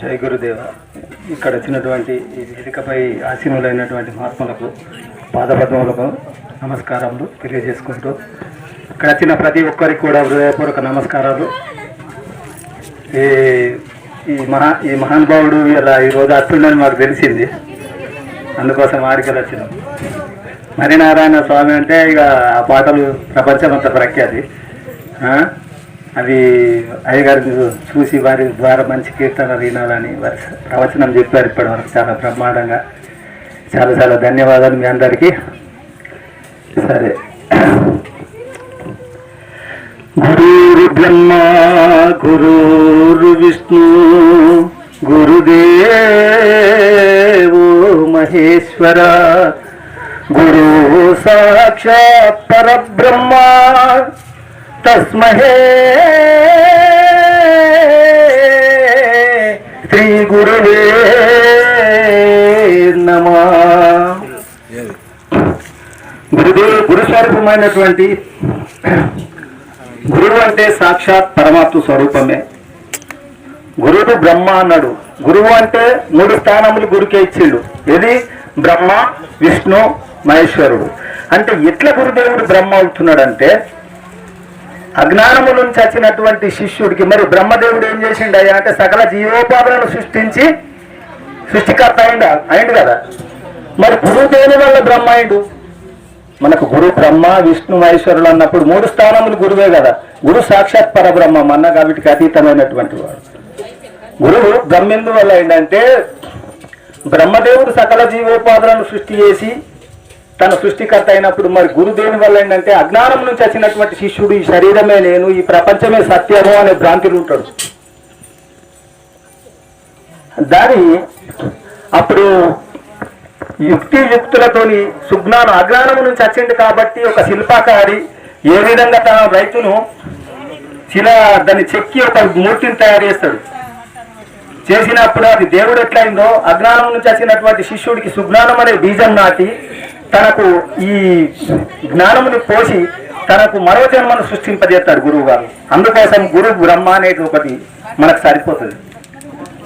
జై గురుదేవ. ఇక్కడ వచ్చినటువంటి ఈ వేదికపై ఆసీనులైనటువంటి మహాత్ములకు పాదపద్మములకు నమస్కారములు తెలియజేసుకుంటూ ఇక్కడ వచ్చిన ప్రతి ఒక్కరికి కూడా హృదయపూర్వక నమస్కారాలు. ఈ ఈ మహా ఈ మహానుభావుడు ఇలా ఈరోజు అత్తుండని మాకు తెలిసింది. అందుకోసం వారికి వచ్చినాం. మరినారాయణ స్వామి అంటే ఇక ఆ పాటలు ప్రపంచమంతా ప్రఖ్యాతి. అవి అయ్యగారి చూసి వారి ద్వారా మంచి కీర్తన వినాలని వారి ప్రవచనం చెప్పారు ఇప్పటివరకు. చాలా బ్రహ్మాండంగా. చాలా చాలా ధన్యవాదాలు మీ అందరికీ. సరే. గురు బ్రహ్మ గురు విష్ణు గురుదేవో మహేశ్వర గురు సాక్షాత్ పరబ్రహ్మ తస్మహే శ్రీ గురువే నమ. గురుదేవ్ గురుస్వరూపమైనటువంటి గురువు అంటే సాక్షాత్ పరమాత్మ స్వరూపమే. గురుడు బ్రహ్మ అన్నాడు. గురువు అంటే మూడు స్థానములు గురికే ఇచ్చిండు. ఏది? బ్రహ్మ విష్ణు మహేశ్వరుడు. అంటే ఎట్లా గురుదేవుడు బ్రహ్మ అవుతున్నాడంటే అజ్ఞానము నుంచి వచ్చినటువంటి శిష్యుడికి మరి బ్రహ్మదేవుడు ఏం చేసిండు అయ్యా అంటే సకల జీవోపాధులను సృష్టించి సృష్టికర్త అయిండు అయిండు కదా. మరి గురువు దేని వల్ల బ్రహ్మ అయిండు? మనకు గురు బ్రహ్మ విష్ణు మహేశ్వరులు అన్నప్పుడు మూడు స్థానములు గురువే కదా. గురు సాక్షాత్ పరబ్రహ్మ అన్న కాబట్టి అతీతమైనటువంటి వాడు. గురువు బ్రహ్మెందు వల్ల ఏంటంటే బ్రహ్మదేవుడు సకల జీవోపాధులను సృష్టి చేసి తన సృష్టికర్త అయినప్పుడు మరి గురు దేని వల్ల ఏంటంటే అజ్ఞానం నుంచి వచ్చినటువంటి శిష్యుడు ఈ శరీరమే నేను ఈ ప్రపంచమే సత్యము అనే భ్రాంతిలో ఉంటాడు. దాని అప్పుడు యుక్తి యుక్తులతోని సుజ్ఞానం అజ్ఞానం నుంచి వచ్చింది కాబట్టి ఒక శిల్పకారి ఏ విధంగా తన రైతును చిలా దాన్ని చెక్కి ఒక మూర్తిని తయారు చేస్తాడు. చేసినప్పుడు అది దేవుడు ఎట్లయిందో అజ్ఞానం నుంచి వచ్చినటువంటి శిష్యుడికి సుజ్ఞానం అనే బీజం నాటి తనకు ఈ జ్ఞానముని పోసి తనకు మరో జన్మను సృష్టింపజేస్తాడు గురువు గారు అందుకోసం గురు బ్రహ్మ అనేది ఒకటి మనకు సరిపోతుంది.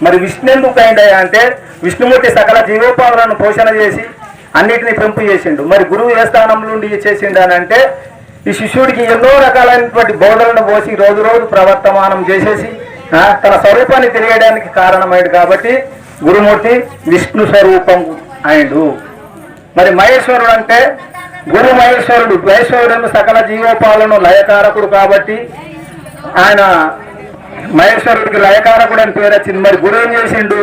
మరి విష్ణు ఎందుకు అయిందయ్యా అంటే విష్ణుమూర్తి సకల జీవోపాదులను పోషణ చేసి అన్నిటిని పెంపు చేసిండు. మరి గురువు ఏ స్థానంలో నుండి చేసిండు అని అంటే ఈ శిష్యుడికి ఎన్నో రకాలైనటువంటి బోధలను పోసి రోజు రోజు ప్రవర్తమానం చేసేసి తన స్వరూపాన్ని తెలియడానికి కారణమైంది కాబట్టి గురుమూర్తి విష్ణు స్వరూపం అయిండు. మరి మహేశ్వరుడు అంటే గురు మహేశ్వరుడు. మహేశ్వరుడు సకల జీవోపాలను లయకారకుడు కాబట్టి ఆయన మహేశ్వరుడికి లయకారకుడు అని పేరు వచ్చింది. మరి గురు ఏం చేసిండు?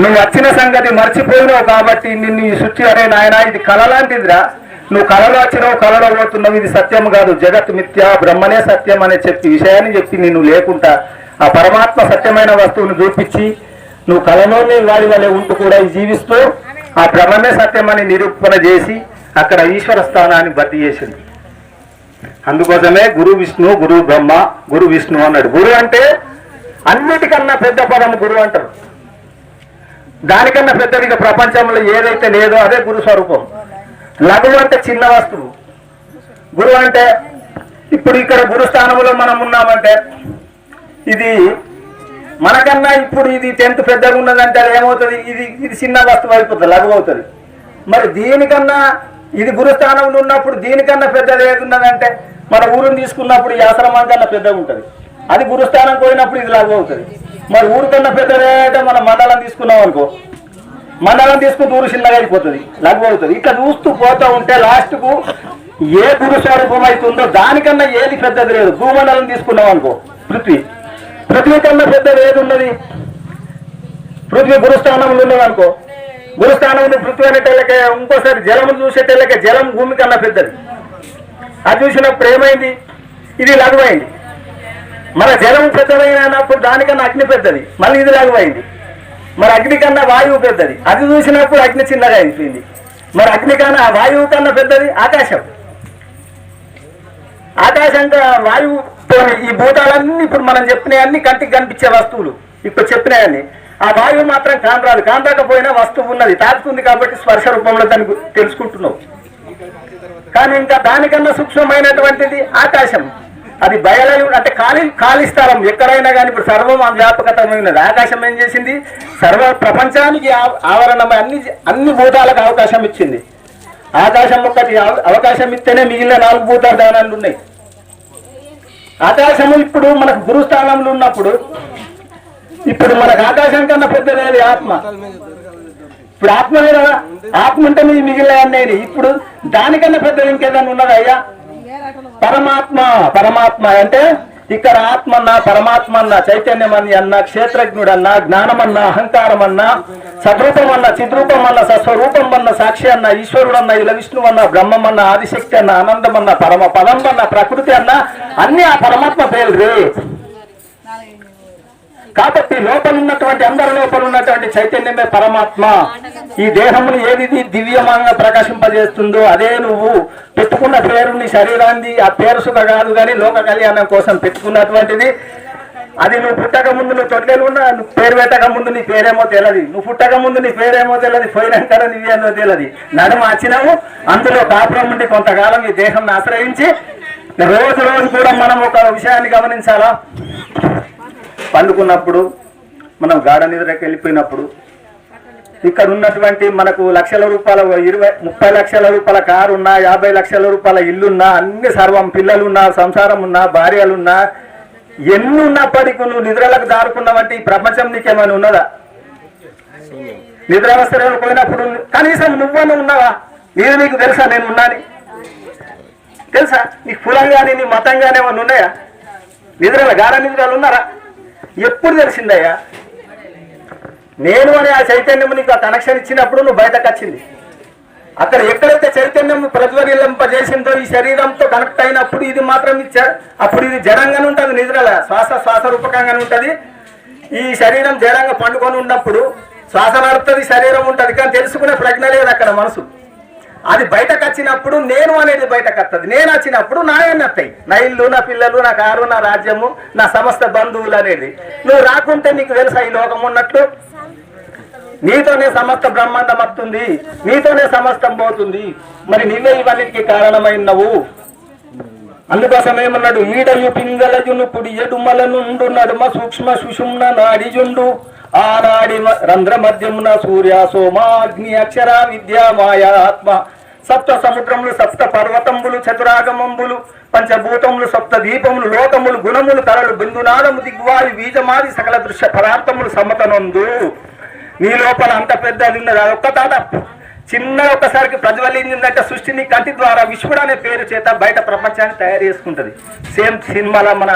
నువ్వు వచ్చిన సంగతి మర్చిపోయినావు కాబట్టి నిన్ను ఈ శుచి అరే నాయన ఇది కళ లాంటిదిరా. నువ్వు కళలో వచ్చినావు కళలో పోతున్నావు ఇది సత్యం కాదు. జగత్ మిథ్య బ్రహ్మనే సత్యం అనే చెప్పి విషయాన్ని చెప్పి నిన్ను లేకుండా ఆ పరమాత్మ సత్యమైన వస్తువును చూపించి నువ్వు కళలోనే వాడి వలె ఉంటూ కూడా జీవిస్తూ ఆ బ్రహ్మమే సత్యమని నిరూపణ చేసి అక్కడ ఈశ్వర స్థానాన్ని భర్తీ చేసింది అందుకోసమే గురు విష్ణు గురు బ్రహ్మ గురు విష్ణు అన్నాడు. గురు అంటే అన్నిటికన్నా పెద్ద పదం గురు అంటారు. దానికన్నా పెద్దదిగా ప్రపంచంలో ఏదైతే లేదో అదే గురు స్వరూపం. లఘువు అంటే చిన్న వస్తువు. గురువు అంటే ఇప్పుడు ఇక్కడ గురు స్థానంలో మనం ఉన్నామంటే ఇది మనకన్నా ఇప్పుడు ఇది టెన్త్ పెద్దగా ఉన్నదంటే అది ఏమవుతుంది? ఇది ఇది చిన్న వస్తువు అయిపోతుంది లఘువు అవుతుంది. మరి దీనికన్నా ఇది గురుస్థానంలో ఉన్నప్పుడు దీనికన్నా పెద్దది ఏది ఉన్నదంటే మన ఊరుని తీసుకున్నప్పుడు ఈ ఆశ్రమం కన్నా పెద్దగా ఉంటుంది. అది గురుస్థానం పోయినప్పుడు ఇది లఘువు అవుతుంది. మరి ఊరు కన్నా పెద్దదంటే మన మండలం తీసుకున్నాం అనుకో మండలం తీసుకుని ఊరు చిన్నగా అయిపోతుంది లఘువు అవుతుంది. ఇట్లా చూస్తూ పోతూ ఉంటే లాస్ట్కు ఏ గురు స్వరూపం అవుతుందో దానికన్నా ఏది పెద్దది లేదు. భూమండలం తీసుకున్నాం అనుకో పృథ్వీ. పృథ్వీ కన్నా పెద్దది ఏది ఉన్నది పృథ్వీ గురుస్థానంలో ఉన్నదనుకో గురుస్థానం గురుస్థానంలో పృథ్వీ అనేటోళ్ళకే ఇంకోసారి జలము చూసేటోళ్ళకే జలం భూమి కన్నా పెద్దది. అది చూసిన ప్రేమైంది ఇది లఘువైంది మన జలం పెద్దదైనప్పుడు దానికన్నా అగ్ని పెద్దది. మళ్ళీ ఇది లఘువైంది మరి అగ్ని కన్నా వాయువు పెద్దది. అది చూసినప్పుడు అగ్ని చిన్నగా అయిపోయింది. మరి అగ్ని కన్నా వాయువు కన్నా పెద్దది ఆకాశం. ఆకాశం వాయువు ఈ భూతాలన్నీ ఇప్పుడు మనం చెప్పినవన్నీ కంటికి కనిపించే వస్తువులు. ఇప్పుడు చెప్పినవన్నీ ఆ వాయువు మాత్రం కానరాదు కానరాకపోయినా వస్తువు ఉన్నది. తాకుతుంది కాబట్టి స్పర్శ రూపంలో దాన్ని తెలుసుకుంటున్నావు. కానీ ఇంకా దానికన్నా సూక్ష్మమైనటువంటిది ఆకాశం. అది బయలయు అంటే ఖాళీ ఖాళీ స్థలం. ఎక్కడైనా కానీ ఇప్పుడు సర్వం ఆ వ్యాపకతమైనది. ఆకాశం ఏం చేసింది? సర్వ ప్రపంచానికి ఆ- ఆవరణమై అన్ని అన్ని భూతాలకు అవకాశం ఇచ్చింది. ఆకాశం ఒక్కటి అవకాశం ఇస్తేనే మిగిలిన నాలుగు భూతాలు దానాలు ఉన్నాయి. ఆకాశము ఇప్పుడు మనకు గురుస్థానంలో ఉన్నప్పుడు ఇప్పుడు మనకు ఆకాశం కన్నా పెద్దది ఆత్మ. ఇప్పుడు ఆత్మ లేదా ఆత్మ అంటే మీ మిగిలిన ఇప్పుడు దానికన్నా పెద్దది ఇంకేదన్నా ఉన్నదయ్యా పరమాత్మ పరమాత్మ అంటే ఇక్కడ ఆత్మ అన్న పరమాత్మ అన్న చైతన్యం అని అన్న క్షేత్రజ్ఞుడు అన్న జ్ఞానం అన్న అహంకారం అన్న సద్రూపం అన్న చిద్రూపం అన్న సస్వరూపం అన్న సాక్షి అన్న ఈశ్వరుడు అన్న ఇలా విష్ణువు అన్న బ్రహ్మం అన్న ఆదిశక్తి అన్న ఆనందం అన్న పరమ పదం అన్న ప్రకృతి అన్న అన్ని ఆ పరమాత్మ పేరు కాబట్టి లోపల ఉన్నటువంటి అందరి లోపల ఉన్నటువంటి చైతన్యమే పరమాత్మ. ఈ దేహమును ఏది దివ్యమంగా ప్రకాశింపజేస్తుందో అదే నువ్వు పెట్టుకున్న పేరు నీ శరీరాన్ని ఆ పేరు సుఖ కాదు కానీ లోక కళ్యాణం కోసం పెట్టుకున్నటువంటిది. అది నువ్వు పుట్టక ముందు నువ్వు తొట్టెలు ఉన్నా నువ్వు పేరు పెట్టక ముందు నీ పేరేమో తెలియదు నువ్వు పుట్టక ముందు నీ పేరేమో తెలియదు పోయినాక నీవేమో తెలియదు నడుమ వచ్చినాము అందులో కాపురం ఉండి కొంతకాలం ఈ దేహం ఆశ్రయించి రోజు రోజు కూడా మనం ఒక విషయాన్ని గమనించాలా? పండుకున్నప్పుడు మనం గాఢ నిద్రకి వెళ్ళిపోయినప్పుడు ఇక్కడ ఉన్నటువంటి మనకు లక్షల రూపాయల ఇరవై ముప్పై లక్షల రూపాయల కారు ఉన్నా యాభై లక్షల రూపాయల ఇల్లున్నా అన్ని సర్వం పిల్లలున్నా సంసారం ఉన్నా భార్యలున్నా ఎన్ని ఉన్నప్పటికీ నువ్వు నిద్రలకు దారుకున్నావంటే ఈ ప్రపంచం నీకేమైనా ఉన్నదా? నిద్రావస్థలో పోయినప్పుడు కనీసం నువ్వన్నా ఉన్నావా? నేను నీకు తెలుసా నేను ఉన్నాని? తెలుసా? నీ కులంగానే నీ మతంగానే ఏమన్నా ఉన్నాయా? నిద్రలు గాఢ నిద్రలు ఉన్నారా? ఎప్పుడు తెలిసిందయ్యా? నేను అనే ఆ చైతన్యం నీకు ఆ కనెక్షన్ ఇచ్చినప్పుడు నువ్వు బయటకు వచ్చింది. అక్కడ ఎక్కడైతే చైతన్యం ప్రజ్వలింపజేసిందో ఈ శరీరంతో కనెక్ట్ అయినప్పుడు ఇది మాత్రం ఇచ్చారు అప్పుడు ఇది జడంగానే ఉంటుంది నిద్రల శ్వాస శ్వాస రూపకంగానే ఉంటుంది. ఈ శరీరం జడంగా పండుకొని ఉన్నప్పుడు శ్వాస నడుస్తుంది శరీరం ఉంటుంది కానీ తెలుసుకునే ప్రజ్ఞ లేదు అక్కడ మనసు. అది బయటకు వచ్చినప్పుడు నేను అనేది బయటకు వస్తుంది నేను వచ్చినప్పుడు నా వస్తాయి నా ఇల్లు నా పిల్లలు నా కారు నా రాజ్యము నా సమస్త బంధువులు అనేది. నువ్వు రాకుంటే నీకు తెలుసా ఈ లోకం ఉన్నట్లు నీతోనే సమస్త బ్రహ్మాండం వస్తుంది నీతోనే సమస్తం పోతుంది. మరి నీవే ఇవన్నిటికి కారణమైనవు. అందుకోసం ఏమన్నాడు? ఈడయు పింగళజును పుడి ఎడుమల నుండు నడుమ సూక్ష్మ సుషుమ్న నాడిజుండు. ఆనాడి రంధ్ర మధ్యమున సూర్య సోమాగ్ని అక్షర విద్య మాయా ఆత్మ సప్త సముద్రములు సప్త పర్వతములు చతురాగమంబులు పంచభూతములు సప్త దీపములు లోకములు గుణములు తరలు బిందునాదము దిగ్వాలి బీజమాది సకల దృశ్య పదార్థములు సమతనందు. నీ లోపల అంత పెద్దది ఉన్నది. అది ఒక్క తాత. చిన్న ఒకసారికి ప్రజ్వలించిందంటే సృష్టిని కంటి ద్వారా విశ్వడు అనే పేరు చేత బయట ప్రపంచాన్ని తయారు చేసుకుంటది. సేమ్ సినిమాలో మన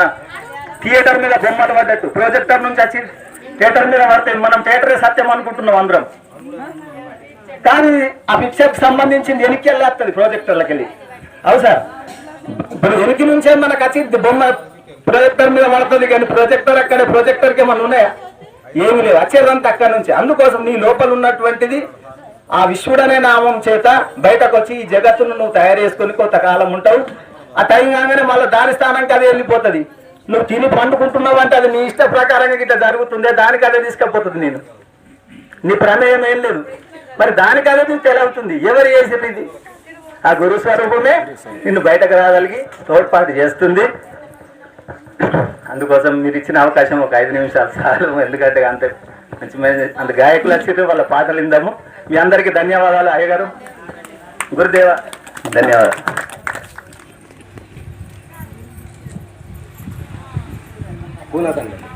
థియేటర్ మీద బొమ్మలు పడ్డట్టు. ప్రొజెక్టర్ నుంచి వచ్చి థియేటర్ మీద పడితే మనం థియేటరే సత్యం అనుకుంటున్నాం అందరం. కానీ ఆ పిక్చర్కి సంబంధించింది వెనక్కి వెళ్ళేస్తుంది ప్రొజెక్టర్లకి వెళ్ళి అవు సార్. ఇప్పుడు వెనక్కి నుంచే మనకు వచ్చింది బొమ్మ ప్రొజెక్టర్ మీద పడుతుంది కానీ ప్రొజెక్టర్ అక్కడ ప్రొజెక్టర్కి ఏమన్నా ఉన్నాయా? ఏమి లేవు. వచ్చేదంతా అక్కడ నుంచి. అందుకోసం నీ లోపల ఉన్నటువంటిది ఆ విశ్వడనే నామం చేత బయటకు వచ్చి ఈ జగత్తును నువ్వు తయారు చేసుకొని కొంతకాలం ఉంటావు. ఆ టైం కాగానే మళ్ళీ దాని స్థానానికి అది వెళ్ళిపోతుంది. నువ్వు తిని పండుకుంటున్నావు అంటే అది నీ ఇష్ట ప్రకారంగా ఇట్లా జరుగుతుందే దానికి అదే తీసుకపోతుంది నేను. నీ ప్రమేయం ఏం లేదు. మరి దానికి అదే నీకు తెలియవుతుంది ఎవరు చేసింది ఇది? ఆ గురు స్వరూపమే నిన్ను బయటకు రాగలిగి తోడ్పాటు చేస్తుంది. అందుకోసం మీరు ఇచ్చిన అవకాశం ఒక ఐదు నిమిషాలు చాలు. ఎందుకంటే అంత మంచి మంచి అంత గాయకులు వచ్చి వాళ్ళ పాటలు ఇందాము మీ అందరికీ ధన్యవాదాలు అయ్యగారు. గురుదేవ ధన్యవాదాలు. बोला था मैंने।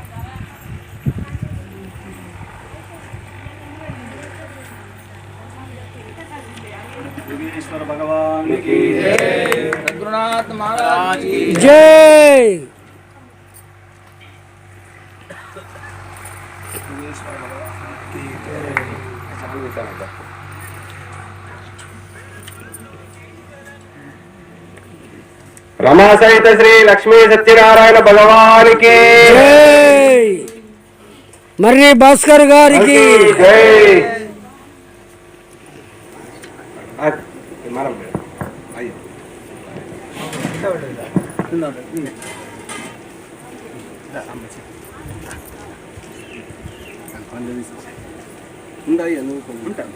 भगवान की जय। रघुनाथ महाराज जय। भगवान की जय। రమా సహిత శ్రీ లక్ష్మీ సత్యనారాయణ భగవానికి మర్రి భాస్కర్ గారికి ఉందా ఉంటాను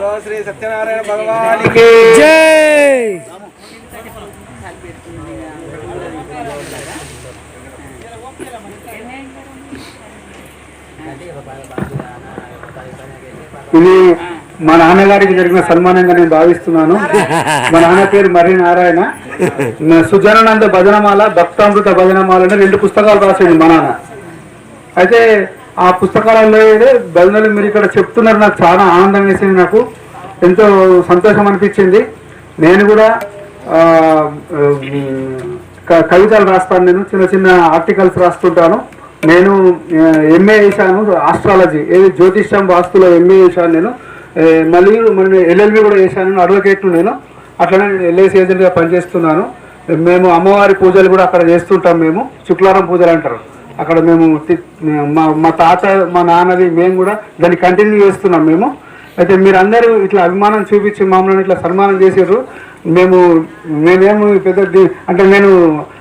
बोलो श्री सत्यनारायण भगवान की జై ఇది మా నాన్నగారికి జరిగిన సన్మానంగా నేను భావిస్తున్నాను మా నాన్న పేరు మర్రి నారాయణ సుజనానంద భజనమాల భక్తామృత భజనమాల అని రెండు పుస్తకాలు రాసింది మా నాన్న అయితే ఆ పుస్తకాలలో ఏదో మీరు ఇక్కడ చెప్తున్నారు నాకు చాలా ఆనందం వేసింది నాకు. ఎంతో సంతోషం అనిపించింది. నేను కూడా క- కవితలు రాస్తాను నేను చిన్న చిన్న ఆర్టికల్స్ రాస్తుంటాను. నేను ఎంఏ చేశాను ఆస్ట్రాలజీ ఏది? జ్యోతిష్యం వాస్తులో ఎంఏ చేశాను నేను. మళ్ళీ మళ్ళీ మన ఎల్ఎల్బి కూడా చేశాను అడ్వకేట్ నేను. అట్లనే ఎల్ఐసి ఏజెంట్గా పనిచేస్తున్నాను. మేము అమ్మవారి పూజలు కూడా అక్కడ చేస్తుంటాం మేము. శుక్లారం పూజలు అంటారు. అక్కడ మేము తి- మా మా తాత మా నాన్నది మేము కూడా దాన్ని కంటిన్యూ చేస్తున్నాం మేము. అయితే మీరందరూ ఇట్లా అభిమానం చూపించి మమ్మల్ని ఇట్లా సన్మానం చేసారు మేము మేమేమో పెద్ద అంటే నేను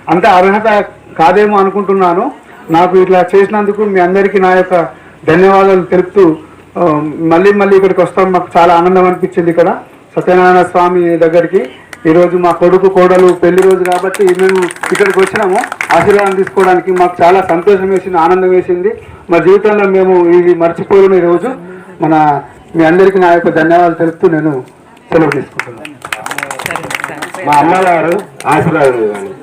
అంత అర్హత కాదేమో అనుకుంటున్నాను. నాకు ఇట్లా చేసినందుకు మీ అందరికీ నా యొక్క ధన్యవాదాలు తెలుపుతూ మళ్ళీ మళ్ళీ ఇక్కడికి వస్తాం. మాకు చాలా ఆనందం అనిపించింది ఇక్కడ. సత్యనారాయణ స్వామి దగ్గరికి. ఈరోజు మా కొడుకు కోడలు పెళ్ళి రోజు కాబట్టి మేము ఇక్కడికి వచ్చినాము. ఆశీర్వాదం తీసుకోవడానికి మాకు చాలా సంతోషం వేసింది ఆనందం వేసింది. మా జీవితంలో మేము ఇది మర్చిపోలేని ఈ రోజు. మన మీ అందరికీ నా యొక్క ధన్యవాదాలు తెలుపుతూ నేను సెలవు తీసుకుంటున్నాను. మా అమ్మగారు ఆశీర్వాదం ఇవ్వండి.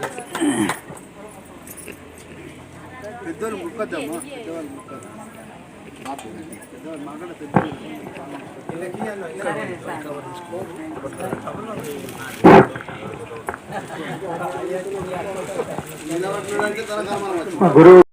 గురువు